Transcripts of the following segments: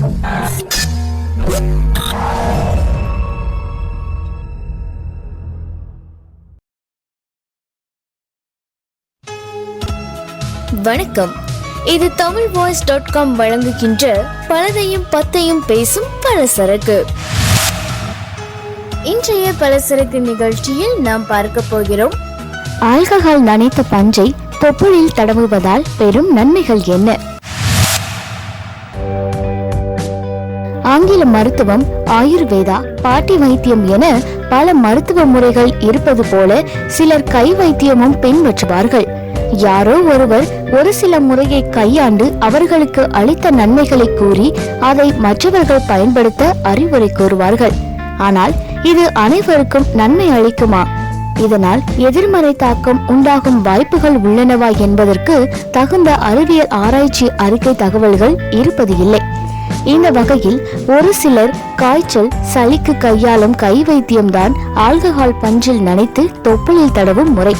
வணக்கம். இது Tamil voice dot com வழங்குகின்ற பலதையும் பத்தையும் பேசும் பலசரக்கு. இன்றைய பலசரக்கு நிகழ்ச்சியில் நாம் பார்க்க போகிறோம். ஆல்கஹால் நனைத்த பஞ்சை தொப்புளில் தடவுவதால் பெரும் நன்மைகள் என்ன? ஆங்கில மருத்துவம் ஆயுர்வேதா பாட்டி வைத்தியம் என பல மருத்துவ முறைகள் இருப்பது போல சிலர் கை வைத்தியமும் பின்பற்றுவார்கள். யாரோ ஒருவர் ஒரு சில முறையை கையாண்டு அவர்களுக்கு அளித்த நன்மைகளை கூறி அதை மற்றவர்கள் பயன்படுத்த அறிவுரை கூறுவார்கள். ஆனால் இது அனைவருக்கும் நன்மை அளிக்குமா? இதனால் எதிர்மறை தாக்கம் உண்டாகும் வாய்ப்புகள் உள்ளனவா என்பதற்கு தகுந்த அறிவியல் ஆராய்ச்சி அறிக்கை தகவல்கள் இருப்பது இல்லை. இந்த வகையில் ஒரு சிலர் காய்ச்சல் சளிக்கு கையாளும் கை வைத்தியம்தான் ஆல்கஹால் பஞ்சில் நனைத்து தொப்பலில் தடவும் முறை.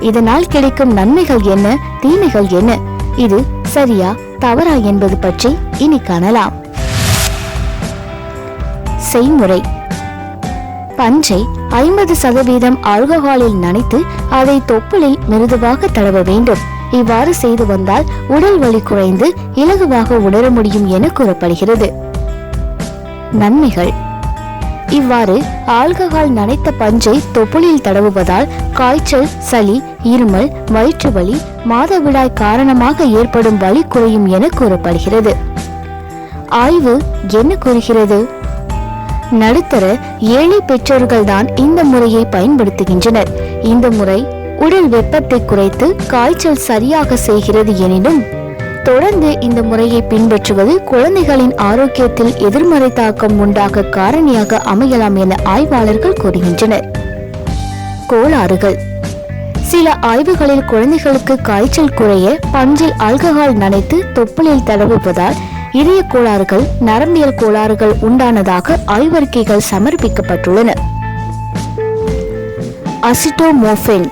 இதனால் கிடைக்கும் நன்மைகள் என்ன தீமைகள் என்ன? இது சரியா தவறா என்பது பற்றி இனி காணலாம். செய்முறை. பஞ்சை ஐம்பது சதவீதம் ஆல்கஹாலில் நனைத்து அதை தொப்பலில் மிருதுவாக தடவ வேண்டும். இவ்வாறு செய்து வந்தால் உடல் வலி குறைந்து இலகுவாக உணர முடியும் என கூறப்படுகிறது. நன்மைகள். இவ்வாறு ஆல்கஹால் நனைத்த பஞ்சை தொப்புளில் தடவுவதால் காய்ச்சல் சளி இருமல் வயிற்று வலி மாதவிடாய் காரணமாக ஏற்படும் வலி குறையும் என கூறப்படுகிறது. ஆய்வு என்ன கூறுகிறது? நடுத்தர ஏழை பெற்றோர்கள் தான் இந்த முறையை பயன்படுத்துகின்றனர். இந்த முறை உடல் வெப்பத்தை குறைத்து காய்ச்சல் சரியாக செய்கிறது எனினும் தொடர்ந்து இந்த முறையை பின்பற்றுவது குழந்தைகளின் ஆரோக்கியத்தில் எதிர்மறை தாக்கம் உண்டாக காரணியாக அமையலாம் என ஆய்வாளர்கள் கூறுகின்றனர். கோளாறுகள். சில ஆய்வுகளில் குழந்தைகளுக்கு காய்ச்சல் குறைய பஞ்சில் ஆல்கஹால் நனைத்து தொப்புளில் தடவுவதால் இதய கோளாறுகள் நரம்பியல் கோளாறுகள் உண்டானதாக ஆய்வறிக்கைகள் சமர்ப்பிக்கப்பட்டுள்ளன. அசிட்டோமோஃபென்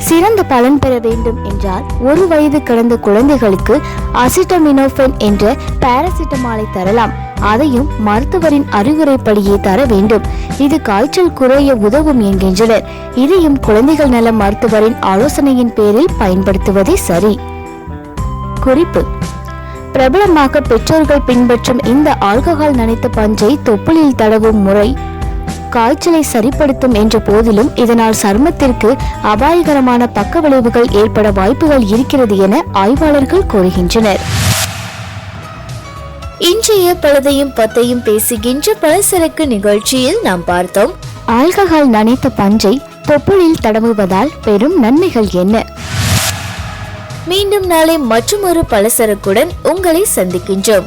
சிறந்த பலன் பெற வேண்டும் என்றால் ஒரு வயது கடந்த குழந்தைகளுக்கு அசிட்டமினோஃபென் என்ற பாராசிட்டமாலை தரலாம். அதையும் மருத்துவரின் அறிவுரைப்படியே தர வேண்டும். இது காய்ச்சல் குறைய உதவும் என்கின்றனர். இதையும் குழந்தைகள் நல மருத்துவரின் ஆலோசனையின் பேரில் பயன்படுத்துவதே சரி. குறிப்பு. பிரபலமாக பெற்றோர்கள் பின்பற்றும் இந்த ஆல்கஹால் நனைத்த பஞ்சை தொப்புளில் தடவும் முறை காய்ச்சலை சரிப்படுத்தும் என்ற போதிலும் இதனால் சருமத்திற்கு அபாயகரமான பக்க விளைவுகள் ஏற்பட வாய்ப்புகள் இருக்கிறது என ஆய்வாளர்கள் கூறுகின்றனர். இன்றைய பழுதையும் பத்தையும் பேசுகின்ற பலசரக்கு நிகழ்ச்சியில் நாம் பார்த்தோம். ஆல்கஹால் நனைத்த பஞ்சை தொப்புளில் தடவுவதால் பெரும் நன்மைகள் என்ன? மீண்டும் நாளை மற்றொரு பலசரக்குடன் உங்களை சந்திக்கின்றோம்.